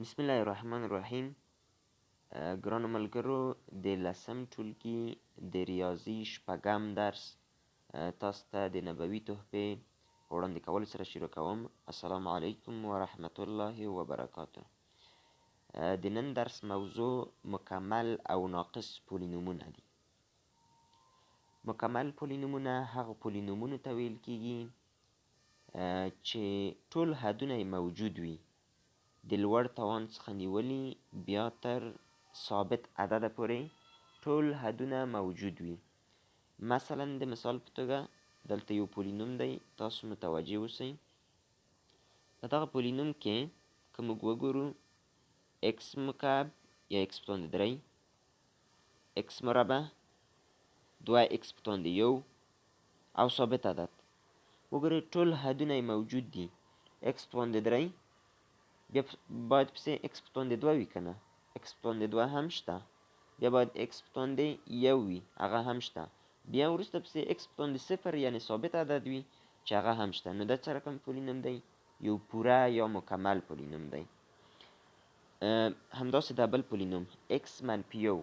بسم الله الرحمن الرحیم ګرانو ملګرو د لسم ټولګي د ریاضي شپږم درس تاسو ته د نبوي تحفې وړاندې کولو سره شروع کوم السلام علیکم ورحمت الله وبرکاته د نن درس موضوع مکمل او ناقص پولینومونه دي مکمل پولینومونه هغه پولینومونو ته ویل کیږي چې ټول حدونه موجود وي د لوړ توان څخه نیولې بیا تر ثابت عدده پورې ټول حدونه موجود وي. مثلا د مثال په توګه دلته یو پولینوم دی تاسو متوجه اوسئ. په دغه پولینوم کې که موږ وګورو اکس مکعب یا اکس په توندې درې اکس مربع دوه اکس په توندې یو او ثابت عدد. وګورئ ټول حدونه موجود دي. اکس په توندې درې بیا باید پسې اکس په توندې دوه وي که نه اکس په توندې دوه هم شته بیا باید اکس په توندې یو وي هغه هم شته بیا وروسته پسې اکس په توندې صفر یعنې ثابت عدد وي چې هغه هم شته نو دا څه رقم پولینوم دی یو پوره یا مکمل پولینوم دی همداسې دا بل پولینوم اکس منفي یو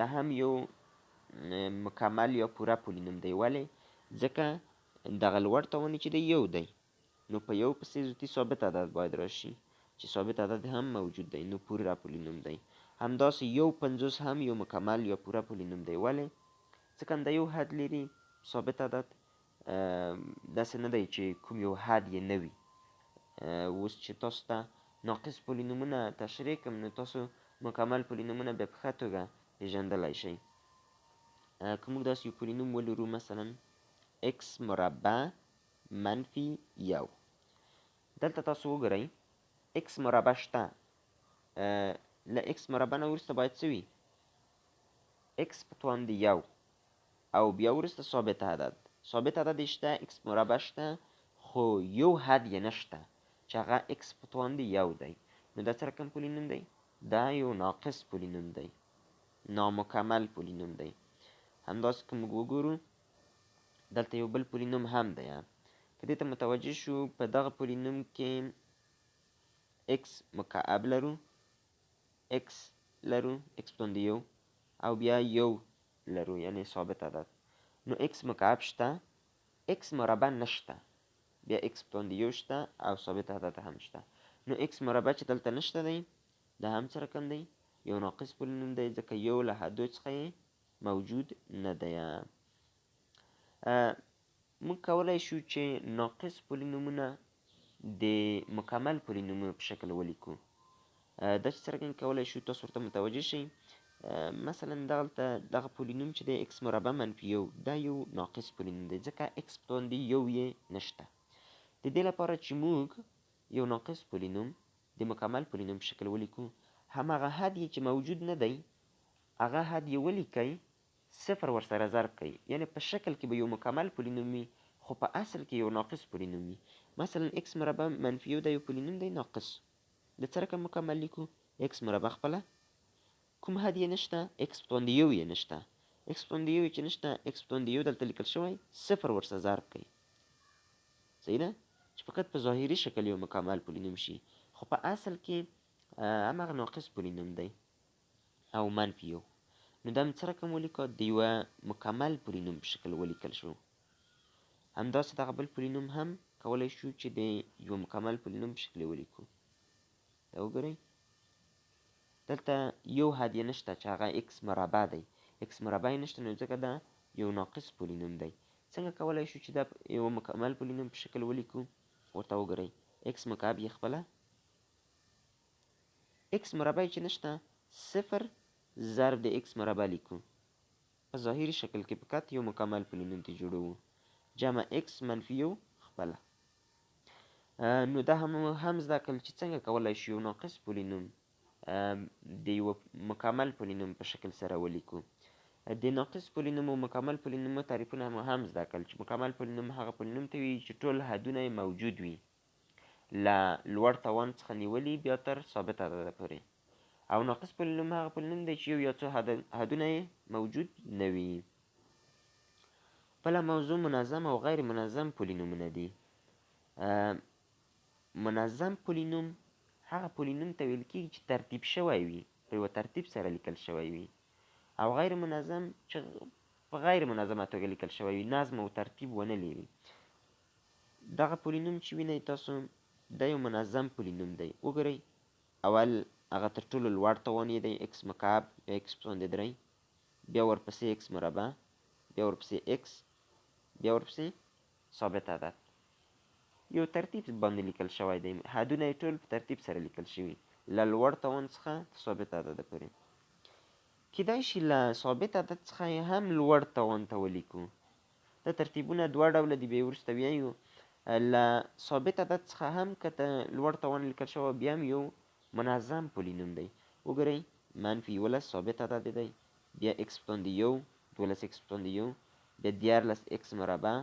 دا هم یو مکمل یا پوره پولینوم دی ولې ځکه دغه لوړ تاواني چې دی یو دی نو په یو پسې زوتی ثابت عدد باید راشي چې ثابت عدد هم موجود دی نو پوره پولینوم دی. همداسې یو پنځوس هم یو مکمل یا پوره پولینوم دی. ولې؟ ځکه دا یو حد لري ثابت عدد داسې نه دی چې کوم یو حد یې نه وي. اوس چې تاسو ته ناقص پولینومونه تشریح کړم نو تاسو مکمل پولینومونه بیا په ښه توګه پېژندلی شئ. که موږ داسې یو پولینوم ولرو مثلا اکس مربع منفي یو. دلته تاسو وګورئ x مربع شته. له x مربع نه وروسته باید څه وي؟ X په توان د یو. او بیا وروسته ثابت عدد. ثابت عدد یې شته x مربع شته خو یو حد یې نشته. چې هغه x په توان د یو دی. نو دا څه رقم پولینوم دی؟ دا یو ناقص پولینوم دی. نامکمل پولینوم دی. همداسې که موږ وګورو دلته یو بل پولینوم هم دی که دې ته متوجه شو په دغه پولینوم کې x مکعب لرو x لرو x باندې یو او بیا یو لرو یعنی ثابت عدد نو x مکعب شته x مربع نشته بیا x باندې یو شته او ثابت عدد هم شته نو x مربع چې دلته نشته دی دا هم څه رقم دی یو ناقص پولینوم دی ځکه یو له حدو څخه موجود نه دی موږ کولی شو چې ناقص پولینومونه د مکمل پولینومونو په شکل ولیکو. دا چې څرګند کولی شو تاسو ورته متوجه شئ. مثلا دغلته دغه پولینوم چې دی اکس مربع منفي یو دا یو ناقص پولینوم دی ځکه اکس باندې یو یې نشته. د دې لپاره چې موږ یو ناقص پولینوم د مکمل پولینوم په شکل ولیکو هماغه حد یې چې موجود نه دی هغه حد یې ولیکئ صفر ورسره ضرب کړئ یعنې په شکل کې به یو مکمل پولینوم وي خو په اصل کې یو ناقص پولینوم وي مثلا x مربع منفي یو د یو پولینوم دی ناقص. د څه رقم مکمل لیکو؟ X مربع خپله. کوم حد یې نشته؟ X په باندې یو یې نشته. X په باندې یو چې نشته x په باندې یو دلته لیکل شوی صفر ورسره ضرب کړئ. صحیح ده؟ چې فقط په ظاهري شکل یو مکمل پولینوم شي. خو په اصل کې هماغه ناقص پولینوم دی. او منفي یو. نو دا څه رقم ولیکو د یوه مکمل پولینوم په شکل ولیکل شو. همداسې دغه بل پولینوم هم کولی شو چې د یو مکمل پولینوم په شکل ولیکو. دا وګورئ. دلته یو حد یې نشته چې هغه اکس مربع دی. اکس مربع یې نشته نو ځکه دا یو ناقص پولینوم دی. څنګه کولی شو چې دا یو مکمل پولینوم په شکل ولیکو؟ ورته وګورئ. اکس مکعب یې خپله. اکس مربع چې نشته صفر ضرب د اکس مربع لیکو. په ظاهري شکل کې فقط یو مکمل پولینوم ته جوړوو. جمع اکس منفي یو خپله نو دا هم هم زده کړل چې څنګه کولی شو یو ناقص پولینوم د یوه مکمل پولینوم په شکل سره ولیکو. د ناقص پولینوم او مکمل پولینوم تعریفونه مو هم زده کړل چې مکمل پولینوم هغه پولینوم ته وایي چې ټول حدونه موجود وي. له لوړ توان څخه نیولي بیا تر ثابت عدده پورې. او ناقص پولینوم هغه پولینوم دی چې یو یا څو حدونه موجود نه وي. بله موضوع منظم او غیر منظم پولینومونه دي منظم پولینوم هغه پولینوم ته ویل کېږي چې ترتیب شوی وي په یوه ترتیب سره لیکل شوی وي. او غیر منظم چې په غیر منظمه توګه لیکل شوی وي نظم او ترتیب ونه لري. دغه پولینوم چې وینئ تاسو دا یو منظم پولینوم دی. وګورئ. اول هغه تر ټولو لوړ توان یې دی اکس مکعب یا اکس په باندې درې. بیا ورپسې اکس مربع بیا ورپسې اکس بیا ورپسې ثابت عدد یو ترتیب باندې لیکل شوی دی. حدونه یې ټول په ترتیب سره لیکل شوي. له لوړ توان څخه ثابت عدد پورې. کیدای شي له ثابت عدد څخه هم لوړ توان ته ولیکو. دا ترتیبونه دوه ډوله دي بیا وروسته ویایو له ثابت عدد څخه هم که لوړ توان لیکل شوی بیا هم یو منظم پولینوم دی. وګورئ منفي یولس ثابت عدد دی. بیا اکس په باندې یو دولس اکس په باندې یو. بیا دیارلس اکس مربع.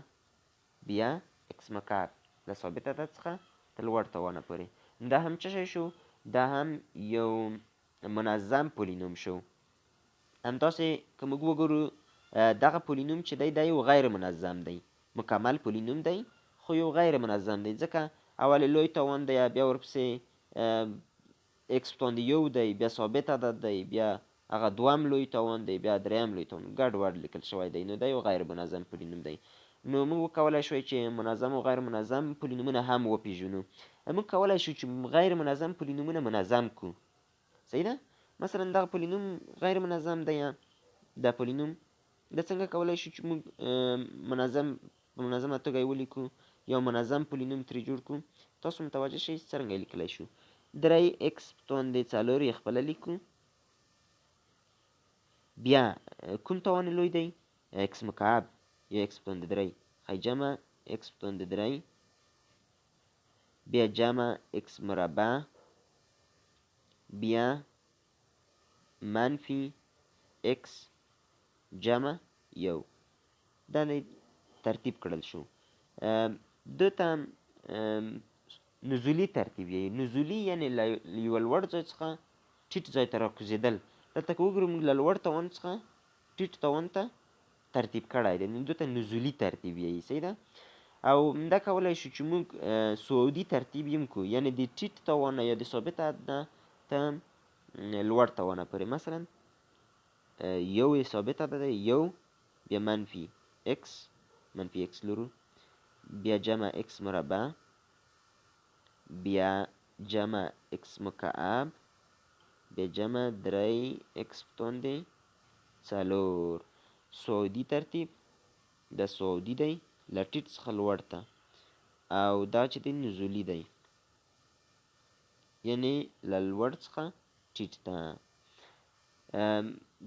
بیا اکس مکعب له ثابت عدد څخه تر لوړ توانه پورې دا هم څه شی شو دا هم یو منظم پولینوم شو. همداسې که موږ وګورو دغه پولینوم چې دی دا یو غیر منظم دی. مکمل پولینوم دی خو یو غیر منظم دی. ځکه اول لوی توان دی بیا ورپسې اکس باندې یو دی بیا ثابت عدد دی بیا هغه دوم لوی توان دی بیا دریم لوی توان ګډ وډ لیکل شوی دی. نو دا یو غیر منظم پولینوم دی نو موږ وکولای شو چې منظم او غیر منظم پولینومونه هم وپیژنو. موږ کولای شو چې غیر منظم پولینومونه منظم کو صحیح ده؟ مثلا دغه پولینوم غیر منظم دی دا پولینوم د څنګه کولای شو چې موږ منظم په منظمه توګه ولیکو یو منظم پولینوم ترې جوړ کړو. تاسو متوجه شئ څرنګه لیکلی شو. درې اکس توندې څلور یې خپله لیکو. بیا کوم توان لوی دی؟ اکس مکعب اکس په درې ښایي جمع اکس په درې بیا جمع اکس مربع. بیا منفي اکس جمع یو. دا ترتیب کړل شو. د ته نزولي ترتیب یې نزولي یعنی یوه لوړ ځای څخه ټیټ ځای ته راکوزېدل دلته که وګورو موږ له لوړ توان څخه ټیټ توان ته ترتیب کړی دی. نو دته نزولي ترتیب یې صحیح ده. او دا کولای شو چې موږ سعودي ترتیب یم کو یعنی د ټیټ توانه یا د ثابت عدد ته لوړ توانه پورې. مثلا یو یې ثابت عدد دی یو بیا منفي اکس منفي اکس لرو. بیا جمع اکس مربع. بیا جمع اکس مکعب. بیا جمع درې اکس په څلور سعودي ترتیب د سعودي دی له ټیټ څخه لوړ ته. او دا چې دی نزولي دی. یعنی له لوړ څخه ټیټ ته.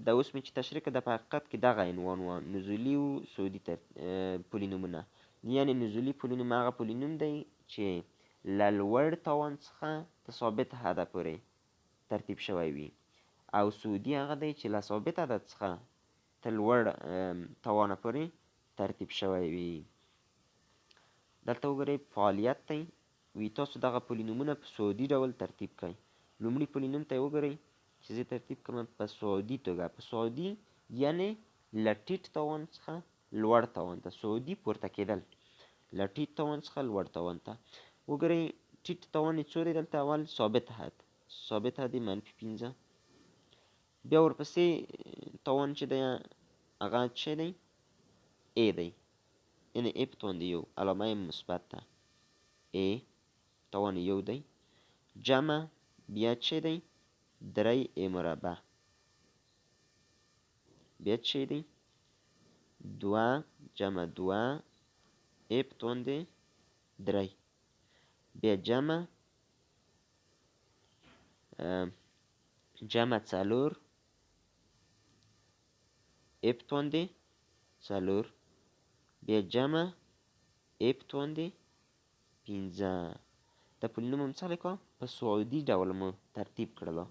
دا اوس مې چې تشریح کړه په حقیقت کې دغه عنوان و نزولي و سعودي تر پولینومونه یعنی نزولي پولینوم هغه پولینوم دی چې له لوړ توان څخه د ثابت حده پورې ترتیب شوی وي. او سعودي هغه دی چې له ثابت عدد څخه تر لوړ توانه پورې ترتیب شوی وي. دلته وګورئ فعالیت دی. وي تاسو دغه پولینومونه په سعودي ډول ترتیب کړئ. لومړي پولینوم ته وګورئ چې زه ترتیب کوم په سعودي توګه. په سعودي یعنی له ټیټ توان څخه لوړ توان ته. سعودي پورته کېدل. له ټیټ توان څخه لوړ توان ته. وګورئ ټیټ توان یې څو دی؟ دلته اول ثابت حد. ثابت حد یې منفي پنځه بیا ورپسې توان چې دی هغه څه دی؟ A دی. یعنې A په توان د یو علامه یې مثبت ده. A توان یو دی. جمع بیا څه دی؟ درې A مربع. بیا څه دی؟ دوه جمع دوه A په توان د درې. بیا جمع جمع څلور توان د څلور بیا جمع اپ توندې پنځه د پولینوم مثال کوم په سعودي ډول مو ترتیب کړلو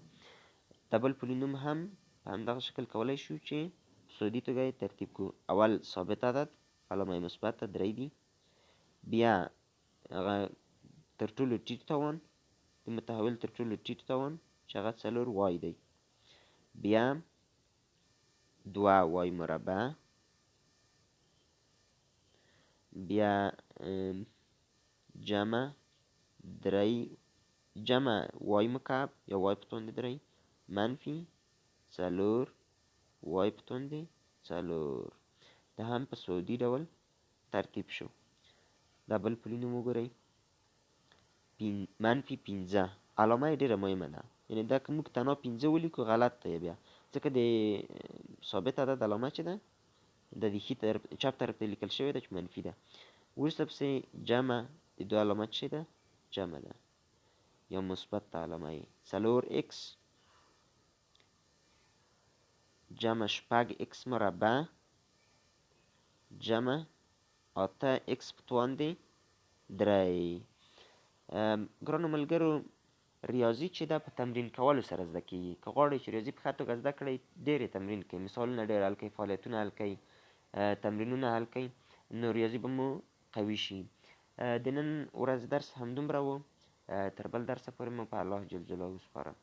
د بل پولینوم هم په همدغه شکل کولی شو چې سعودي توګه ترتیب کو اول ثابت عدد علامه مثبت درې دي بیا هغه تر ټولو ټیټ توان د متحول تر ټولو ټیټ توان چې هغه څلور وای دی بیا دوه وای مربع بیا جمع درې جمع وای مکعب یا وای په توندې درې منفي څلور وای په توندې څلور دا هم په سعودي ډول ترتیب شو دا بل پولینوم وګورئ منفي پنځه علامه یې ډېره مهمه ده یعنې دا که موږ تنها پنځه ولیکو غلط دی بیا ځکه د ثابت عدد علامه چې ده د دې ښي طرف چپ طرف ته لیکل شوې ده چې منفي ده. وروسته پسې جمع د دوه علامه څه ده؟ جمع ده. یا مثبت علامه یې څلور اکس جمع شپږ اکس مربع جمع اته اکس په توندې درې. ګرانو ملګرو ریاضي چې دا په تمرین کولو سره زده کیږي. که غواړئ چې ریاضي په ښه توګه زده کړئ ډېرې تمرین کوئ. مثالونه ډېر حل کوئ فعالیتونه حل کوئ تمرینونه حل کوئ نو ریاضي به مو قوي شي. د نن ورځ درس همدومره و. تر بل درسه پورې مو په الله جل جلاله سپارم